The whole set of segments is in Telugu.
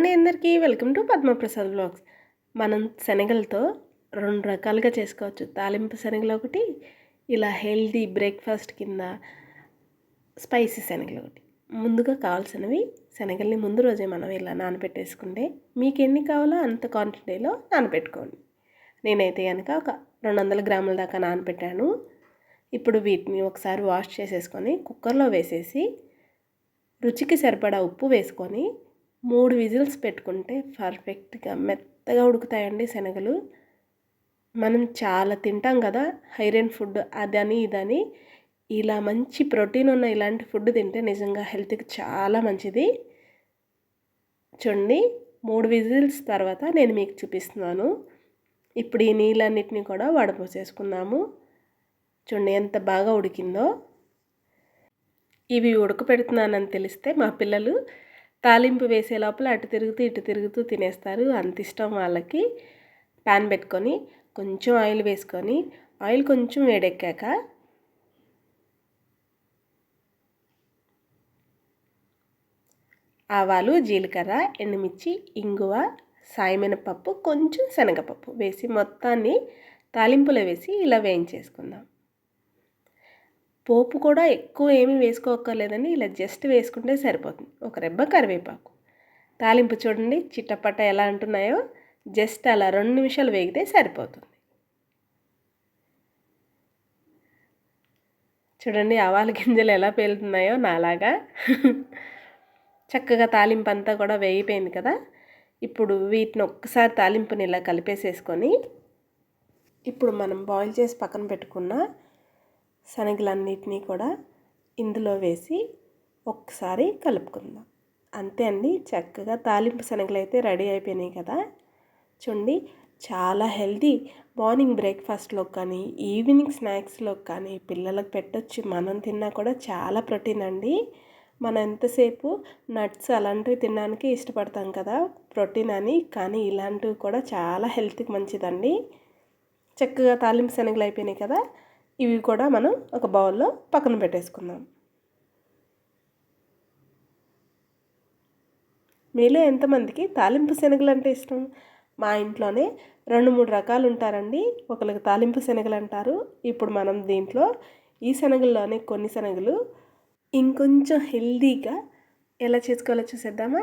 అండి అందరికీ వెల్కమ్ టు పద్మప్రసాద్ బ్లాగ్స్. మనం శనగలతో రెండు రకాలుగా చేసుకోవచ్చు. తాలింపు శనగలు ఒకటి ఇలా హెల్దీ బ్రేక్ఫాస్ట్ కింద స్పైసీ శనగలు ఒకటి. ముందుగా కావాల్సినవి శనగల్ని ముందు రోజే మనం ఇలా నానబెట్టేసుకుంటే మీకు ఎన్ని కావాలో అంత క్వాంటిటీలో నానబెట్టుకోండి. నేనైతే కనుక ఒక రెండు వందల గ్రాముల దాకా నానబెట్టాను. ఇప్పుడు వీటిని ఒకసారి వాష్ చేసేసుకొని కుక్కర్లో వేసేసి రుచికి సరిపడా ఉప్పు వేసుకొని మూడు విజిల్స్ పెట్టుకుంటే పర్ఫెక్ట్గా మెత్తగా ఉడుకుతాయండి శనగలు. మనం చాలా తింటాం కదా హైరన్ ఫుడ్ అదని ఇదని. ఇలా మంచి ప్రోటీన్ ఉన్న ఇలాంటి ఫుడ్ తింటే నిజంగా హెల్త్కి చాలా మంచిది. చూడండి మూడు విజిల్స్ తర్వాత నేను మీకు చూపిస్తున్నాను. ఇప్పుడు ఈ నీళ్ళన్నిటిని కూడా వడపోసేసుకుందాము. చూడండి ఎంత బాగా ఉడికిందో. ఇవి ఉడకపెడుతున్నానని తెలిస్తే మా పిల్లలు తాలింపు వేసే లోపల అటు తిరుగుతూ ఇటు తిరుగుతూ తినేస్తారు. అంత ఇష్టం వాళ్ళకి. ప్యాన్ పెట్టుకొని కొంచెం ఆయిల్ వేసుకొని ఆయిల్ కొంచెం వేడెక్కాక ఆవాలు జీలకర్ర ఎండుమిర్చి ఇంగువ సాయమినపప్పు కొంచెం శనగపప్పు వేసి మొత్తాన్ని తాలింపులో వేసి ఇలా వేయించేసుకుందాం. పోపు కూడా ఎక్కువ ఏమీ వేసుకోక్కర్లేదని ఇలా జస్ట్ వేసుకుంటే సరిపోతుంది. ఒక రెబ్బ కరివేపాకు. తాలింపు చూడండి. చిట్టపట్ట ఎలా అంటున్నాయో జస్ట్ అలా రెండు నిమిషాలు వేగితే సరిపోతుంది. చూడండి ఆవాల గింజలు ఎలా పేలుతున్నాయో నాలాగా. చక్కగా తాలింపు అంతా కూడా వేగిపోయింది కదా. ఇప్పుడు వీటిని ఒక్కసారి తాలింపుని ఇలా కలిపేసేసుకొని ఇప్పుడు మనం బాయిల్ చేసి పక్కన పెట్టుకున్న శనగలన్నిటినీ కూడా ఇందులో వేసి ఒక్కసారి కలుపుకుందాం. అంతే అండి చక్కగా తాలింపు శనగలు అయితే రెడీ అయిపోయినాయి కదా. చూడండి చాలా హెల్తీ మార్నింగ్ బ్రేక్ఫాస్ట్లో కానీ ఈవినింగ్ స్నాక్స్లో కానీ పిల్లలకు పెట్టచ్చు మనం తిన్నా కూడా చాలా ప్రోటీన్ అండి. మనం ఎంతసేపు నట్స్ అలాంటివి తినడానికి ఇష్టపడతాం కదా ప్రోటీన్ అని కానీ ఇలాంటివి కూడా చాలా హెల్త్కి మంచిదండి. చక్కగా తాలింపు శనగలు అయిపోయినాయి కదా. ఇవి కూడా మనం ఒక బౌల్లో పక్కన పెట్టేసుకుందాం. మీలో ఎంతమందికి తాలింపు శనగలు అంటే ఇష్టం? మా ఇంట్లోనే రెండు మూడు రకాలు ఉంటారండి ఒకరికి తాలింపు శనగలు అంటారు ఇప్పుడు మనం దీంట్లో ఈ శనగల్లోనే కొన్ని శనగలు ఇంకొంచెం హెల్దీగా ఎలా చేసుకోవాలో చూసేద్దామా?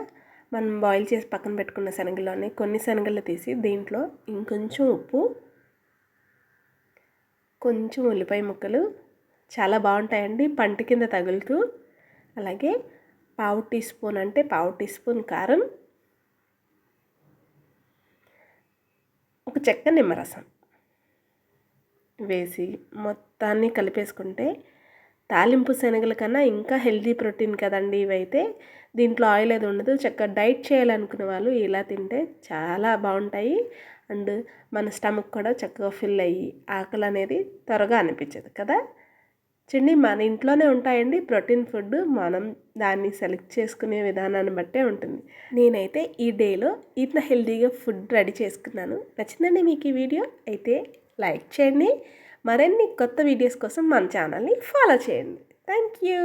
మనం బాయిల్ చేసి పక్కన పెట్టుకున్న శనగల్లోనే కొన్ని శనగలు తీసి దీంట్లో ఇంకొంచెం ఉప్పు కొంచెం ఉల్లిపాయ ముక్కలు చాలా బాగుంటాయండి. పంట కింద తగులుతూ. అలాగే పావు టీ స్పూన్ అంటే పావు టీ స్పూన్ కారం. ఒక చెక్క నిమ్మరసం వేసి మొత్తాన్ని కలిపేసుకుంటే తాలింపు శనగల కన్నా ఇంకా హెల్దీ ప్రోటీన్ కదండి ఇవైతే. దీంట్లో ఆయిల్ అది ఉండదు. చక్కగా డైట్ చేయాలనుకునే వాళ్ళు ఇలా తింటే చాలా బాగుంటాయి. అండ్ మన స్టమక్ కూడా చక్కగా ఫిల్ అయ్యి ఆకలి అనేది త్వరగా అనిపించదు కదా. చూడండి మన ఇంట్లోనే ఉంటాయండి ప్రోటీన్ ఫుడ్. మనం దాన్ని సెలెక్ట్ చేసుకునే విధానాన్ని బట్టే ఉంటుంది. నేనైతే ఈ డేలో ఇంత హెల్తీగా ఫుడ్ రెడీ చేసుకున్నాను. నచ్చిందండి మీకు ఈ వీడియో? అయితే లైక్ చేయండి. మరిన్ని కొత్త వీడియోస్ కోసం మన ఛానల్ని ఫాలో చేయండి. Thank you.